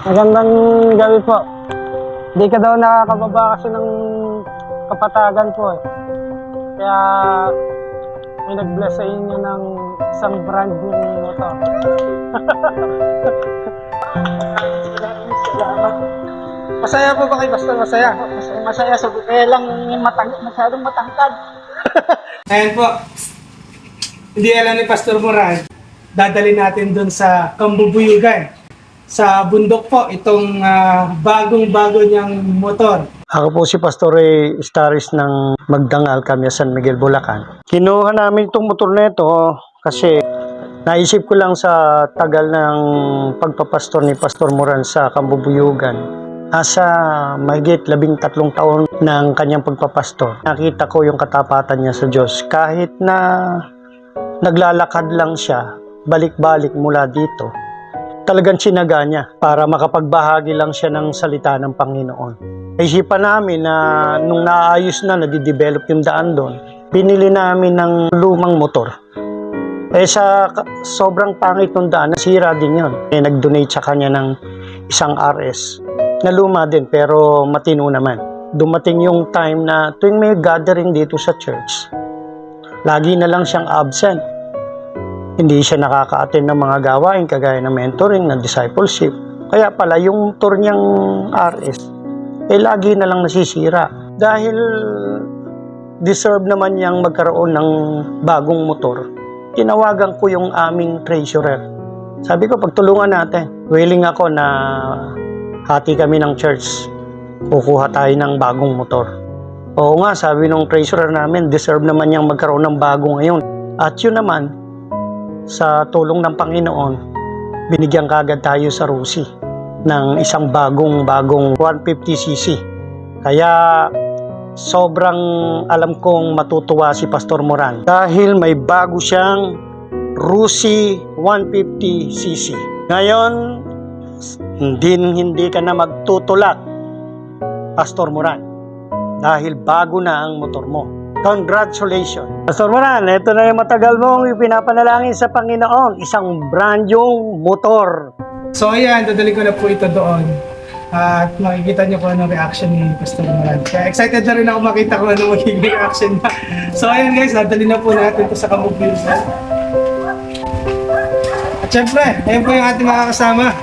Magandang gabi po. Hindi ka daw nakakababa kasi ng kapatagan po eh. Kaya may nag-bless sa inyo ng isang brand new motor. Salamat. Masaya po ba kayo? Basta masaya. Masaya, masaya sa kaya lang matang, masyadong matangkad. Ayan po. Hindi alam ni Pastor Moran. Dadali natin dun sa Kambubuyugan. Sa bundok po, itong ah, bagong-bago niyang motor. Ako po si Pastor Ray Staris ng Magdangal, kami San Miguel, Bulacan. Kinuha namin itong motor na ito kasi naisip ko lang sa tagal ng pagpapastor ni Pastor Moran sa Kambubuyugan. Asa mahigit labing tatlong taon ng kanyang pagpapastor. Nakita ko yung katapatan niya sa Diyos. Kahit na naglalakad lang siya, balik-balik mula dito, talagang sinaga niya para makapagbahagi lang siya ng salita ng Panginoon. Naisipan namin na nung naayos na, nadidevelop yung daan doon, binili namin ng lumang motor. Eh sa sobrang pangit ng daan, nasira din yun. Eh, nag-donate sa kanya ng isang RS na luma din pero matino naman. Dumating yung time na tuwing may gathering dito sa church, lagi na lang siyang absent. Hindi siya nakaka-attend ng mga gawain kagaya ng mentoring, ng discipleship. Kaya pala yung tour niyang RS, eh lagi na lang nasisira. Dahil deserve naman niyang magkaroon ng bagong motor, tinawagan ko yung aming treasurer. Sabi ko, pagtulungan natin. Willing ako na hati kami ng church. Kukuha tayo ng bagong motor. Oo nga, sabi nung treasurer namin, deserve naman niyang magkaroon ng bago ngayon. At yun naman, sa tulong ng Panginoon, binigyan kagad tayo sa Rusi ng isang bagong-bagong 150cc. Kaya sobrang alam kong matutuwa si Pastor Moran dahil may bago siyang Rusi 150cc. Ngayon, hindi hindi ka na magtutulak, Pastor Moran, dahil bago na ang motor mo. Congratulations! Pastor Moran, ito na yung matagal mong ipinapanalangin sa Panginoon, isang brand new motor. So ayan, dadali ko na po ito doon. At makikita niyo kung anong reaction ni Pastor Moran. Kaya excited na rin ako makita kung ano magiging reaction niya. So ayan guys, dadali na po natin ito sa Kamugbilsan. At syempre, ayan po yung ating mga kasama.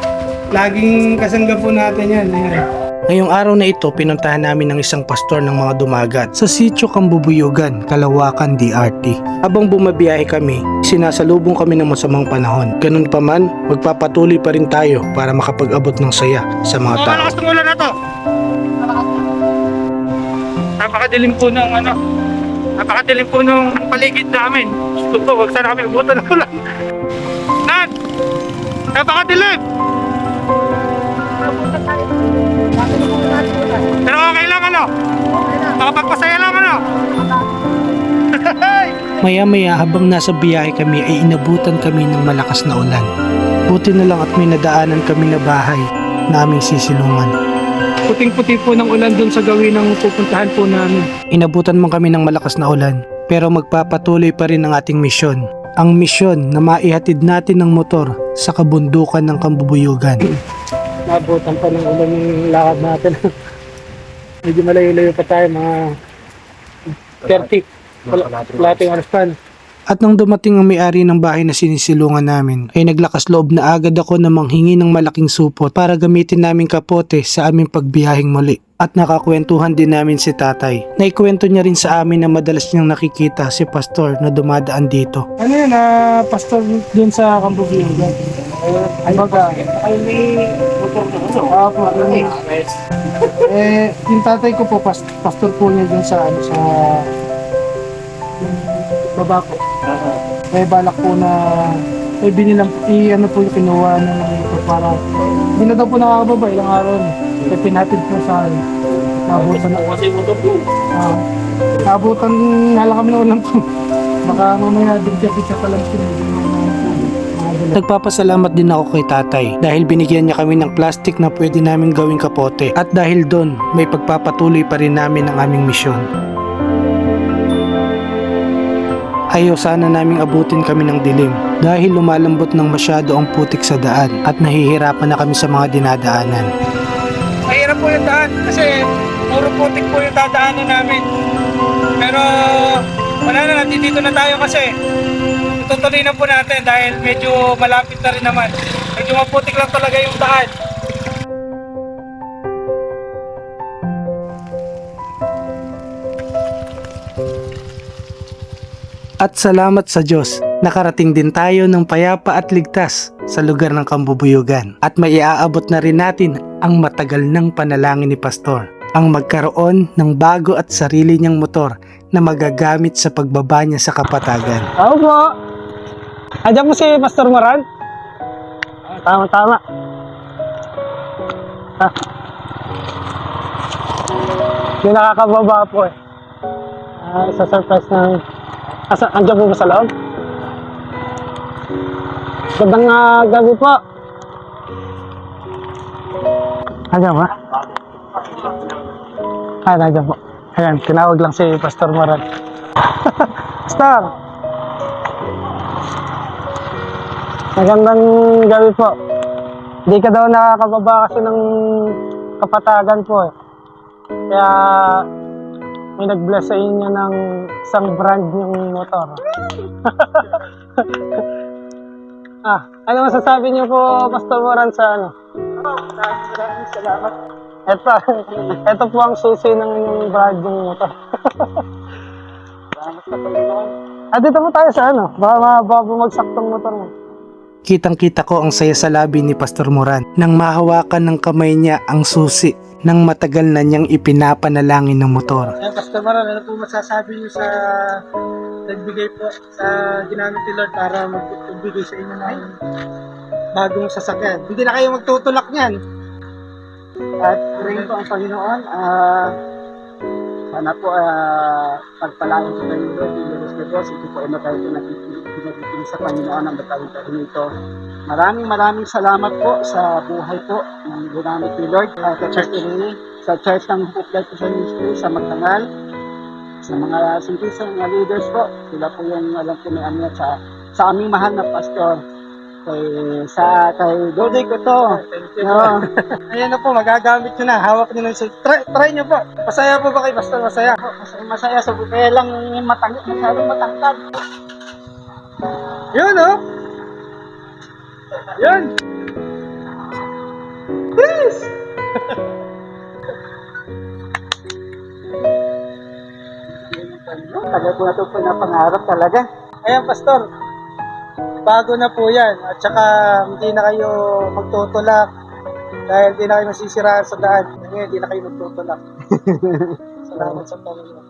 Laging kasangga po natin yan. Ayan. Ngayong araw na ito, pinuntahan namin ng isang pastor ng mga dumagat sa sitio Kambubuyugan, Kalawakan, DRT. Habang bumabiyahe kami, sinasalubong kami ng masamang panahon. Ganun pa man, magpapatuloy pa rin tayo para makapag-abot ng saya sa mga tao. malakas ng ulan na to. Napakadilim po ng ano. Napakadilim po ng paligid namin. Gusto ko, wag sana kami ubutan ng ulan. Nan! Napakadilim! Ano? Makapagpasaya lang ano? Maya-maya habang nasa biyahe kami ay inabutan kami ng malakas na ulan. Buti na lang at may nadaanan kami na bahay na aming sisilungan. Puting-puti po ng ulan dun sa gawin ng pupuntahan po namin. Inabutan man kami ng malakas na ulan, pero magpapatuloy pa rin ang ating misyon. Ang misyon na maihatid natin ng motor sa kabundukan ng Kambubuyugan. Nabutan pa ng ulan yung lakad natin. Medyo malayo-layo pa tayo, mga 30. Lating oras pa. At nang dumating ang may-ari ng bahay na sinisilungan namin, ay naglakas loob na agad ako na manghingi ng malaking supot para gamitin namin kapote sa aming pagbiyahing muli. At nakakwentuhan din namin si tatay. Naikwento niya rin sa amin na madalas niyang nakikita si pastor na dumadaan dito. Ano yun, ah, pastor dun sa Cambodia. Ay, baga. Ay, may motor na ano? Ah, po. eh, yung tatay ko po, pas, pastor po niya dun sa, ano, sa baba po. Eh, balak po na eh, binilang, i, ano po yung kinuha ng ito para, hindi na daw po nakakababa, ilang araw. Eh, pinatid po sa akin. Nabutan na. Kasi mo po. Ah, nabutan lang kami na ulang po. Baka mamaya digdapit sa talang Nagpapasalamat din ako kay tatay dahil binigyan niya kami ng plastic na pwede namin gawing kapote at dahil doon may pagpapatuloy pa rin namin ang aming misyon. Ayaw sana naming abutin kami ng dilim dahil lumalambot ng masyado ang putik sa daan at nahihirapan na kami sa mga dinadaanan. Mahirap po yung daan kasi puro putik po yung dadaanan namin. Pero wala na, nandito na tayo kasi tutuloy na po natin dahil medyo malapit na rin naman. Medyo maputik lang talaga yung daan. At salamat sa Diyos, nakarating din tayo ng payapa at ligtas sa lugar ng Kambubuyugan. At maiaabot na rin natin ang matagal ng panalangin ni Pastor, ang magkaroon ng bago at sarili niyang motor na magagamit sa pagbaba niya sa kapatagan. Ako po. Andiyan po si Pastor Moran. Tama, tama. Ah. Yung nakakababa po eh. Ah, sa surprise ng... Asa, andiyan po ba sa loob? Gandang ah, gabi po. Andiyan ba? Ah, nandiyan po. Ayan, tinawag lang si Pastor Moran. Pastor! Magandang gabi po. Hindi ka daw nakakababa kasi ng kapatagan po eh. Kaya may nag-bless sa inyo ng isang brand yung motor. ah, ano masasabi niyo po, Pastor Moran, sa ano? Maraming salamat. Ito, ito po ang susi ng inyong brand yung motor. Salamat sa Panginoon. ah, dito po tayo sa ano? Baka bumagsak tong motor mo. Kitang-kita ko ang saya sa labi ni Pastor Moran nang mahawakan ng kamay niya ang susi ng matagal na niyang ipinapanalangin ng motor. Ayan, Pastor Maran, ano po masasabi niyo sa nagbigay po sa ginamit ni Lord para magbigay sa inyo ng bagong sasakyan? Hindi na kayo magtutulak niyan. At pray po ang Panginoon. ah sana po uh, pagpalain ko kayo the rest of Diyos. Ito po ano tayo pinagiting sa Panginoon ang batawin tayo nito. Maraming maraming salamat po sa buhay po ng ginamit ni Lord uh, sa Church Irene, sa Church ng Hope Life Christian Ministry sa Magtangal, sa mga sa mga leaders po. Sila po yung alam ko may sa sa aming mahal na pastor. Kay, sa kay Dodoy ko to. No. Ayan na po, magagamit nyo na. Hawak nyo na try, try nyo po. Masaya po ba kay Pastor? Masaya. Masaya, masaya sa kaya lang matang masyadong matangkad. Yun, oh. Yun. Yes. Tagal ko na ito pinapangarap talaga. Ayan, Pastor. Bago na po yan. At saka hindi na kayo magtutulak dahil hindi na kayo masisiraan sa daan. Ngayon, hindi na kayo magtutulak. Salamat sa Panginoon.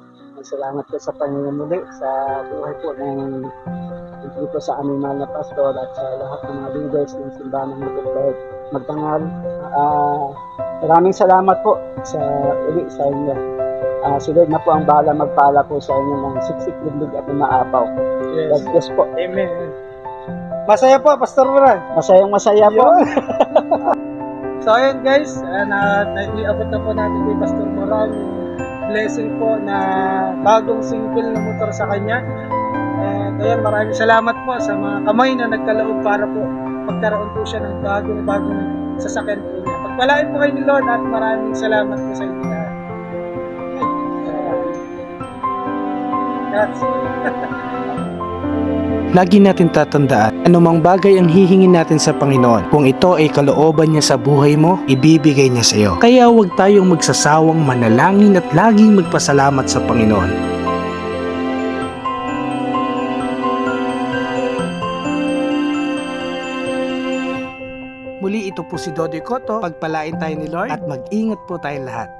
Salamat po sa Panginoon muli sa buhay po ng po sa aming mahal na pastor at sa lahat ng mga leaders ng simbahan ng Magdalag Magtangal. Ah, maraming salamat po sa uli sa inyo. Ah, si Lord na po ang bahala magpala po sa inyo ng siksik, lindig at maapaw. Yes. God bless po. Amen. Masaya po, Pastor Moran. Masayang masaya po. So ayun guys, uh, na naiabot na po natin kay Pastor Moran blessing po na bagong single na motor sa kanya. At ayun, maraming salamat po sa mga kamay na nagkaloob para po magkaroon po siya ng bagong bagong sasakyan po niya. Pagpalain po kayo ni Lord at maraming salamat po sa inyo lahat. That's Lagi natin tatandaan, anumang bagay ang hihingin natin sa Panginoon. Kung ito ay kalooban niya sa buhay mo, ibibigay niya sa iyo. Kaya huwag tayong magsasawang manalangin at laging magpasalamat sa Panginoon. Muli ito po si Dodoy Koto, pagpalain tayo ni Lord at mag-ingat po tayo lahat.